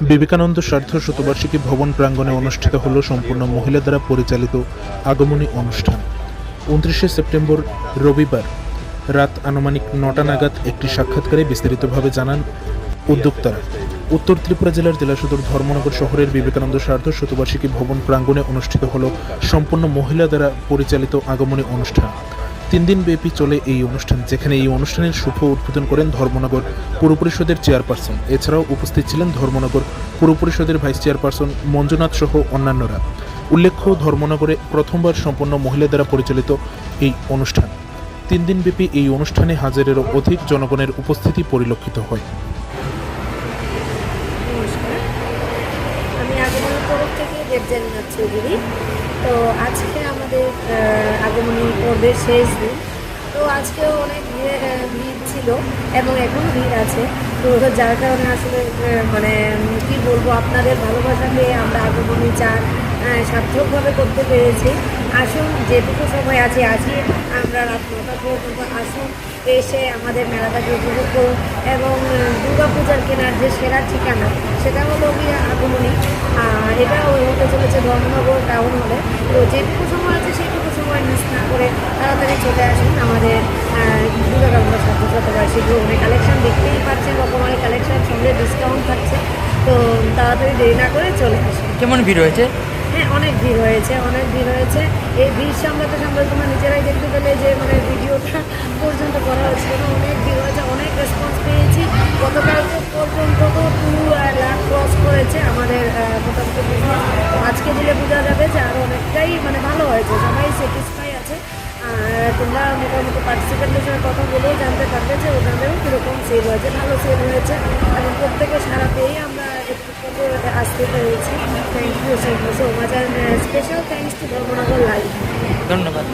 বিবেকানন্দ স্বার্থ শতবার্ষিকী ভবন প্রাঙ্গণে অনুষ্ঠিত হল সম্পূর্ণ মহিলা দ্বারা পরিচালিত আগমনী অনুষ্ঠান। উনত্রিশে সেপ্টেম্বর, রবিবার রাত আনুমানিক নটা নাগাদ একটি সাক্ষাৎকারে বিস্তারিতভাবে জানান উদ্যোক্তারা। উত্তর ত্রিপুরা জেলার জেলা সদর ধর্মনগর শহরের বিবেকানন্দ স্বার্থ শতবার্ষিকী ভবন প্রাঙ্গণে অনুষ্ঠিত হল সম্পূর্ণ মহিলা দ্বারা পরিচালিত আগমনী অনুষ্ঠান। তিন দিন ব্যাপী চলে এই অনুষ্ঠান, যেখানে এই অনুষ্ঠানের শুভ উদ্বোধন করেন ধর্মনগর পুর পরিষদের চেয়ারপারসন। এছাড়াও উপস্থিত ছিলেন ধর্মনগর পুর পরিষদের ভাইস চেয়ারপারসন মঞ্জুনাথ সহ অন্যান্যরা। উল্লেখ্য, ধর্মনগরে প্রথমবার সম্পূর্ণ মহিলা দ্বারা পরিচালিত এই অনুষ্ঠান। তিন দিনব্যাপী এই অনুষ্ঠানে হাজারেরও অধিক জনগণের উপস্থিতি পরিলক্ষিত হয়। আমি তো আজকে আমাদের আগমনী পর্বের শেষ দিন। তো আজকেও অনেক ভিড় ভিড় ছিল এবং এখনও ভিড় আছে। তো যার কারণে আসলে মানে কি বলব আপনাদের ভালোবাসা পেয়ে আমরা আগমনী আহ, সার্থকভাবে করতে পেরেছি। আসুন যেটুকু সময় আছে আজকে আমরা রাত নটা পর্যন্ত আসুন এসে আমাদের মেলাটাকে উপভোগ করুন এবং দুর্গা পূজার কেনার যে সেরা ঠিকানা সেটা হলো কি আগমনী। এটা হতে চলেছে ধর্মনগর টাউন হলে। তো যেটুকু সময় আছে সেটুকু সময় মিস না করে তাড়াতাড়ি চলে আসুন আমাদের দুর্গা কামড়া সাথে শতবার্ষিক ভ্রমণে কালেকশন দেখতেই পাচ্ছেন রকমারি কালেকশন সঙ্গে ডিসকাউন্ট থাকছে। তো তাড়াতাড়ি দেরি না করে চলে আসুন কেমন ভিড় হয়েছে? হ্যাঁ অনেক ভিড় হয়েছে অনেক ভিড় হয়েছে। এই ভিড় সামলাতে সামলাতে তোমরা নিজেরাই দেখতে পেলে যে মানে ভিডিওটা পর্যন্ত করা হচ্ছিল না। অনেক ভিড় হয়েছে অনেক রেসপন্স পেয়েছি। গতকালকে পর্যন্ত তো টু লাখ ক্রস করেছে আমাদের মোটামুটি। তো আজকে দিলে বোঝা যাবে যে আরও অনেকটাই মানে ভালো হয়েছে। সবাই স্যাটিসফাই তোমরা মোটামুটি পার্টিসিপেন্টের সঙ্গে কথা বলেও জানতে পারবে যে ওনাদেরও কীরকম সেল হয়েছে, ভালো সেল হয়েছে। এবং প্রত্যেকে সারা পেয়েই আমরা একটু আসতে পেরেছি। Thank you so much R special thanks to Dharmanagar live ধন্যবাদ।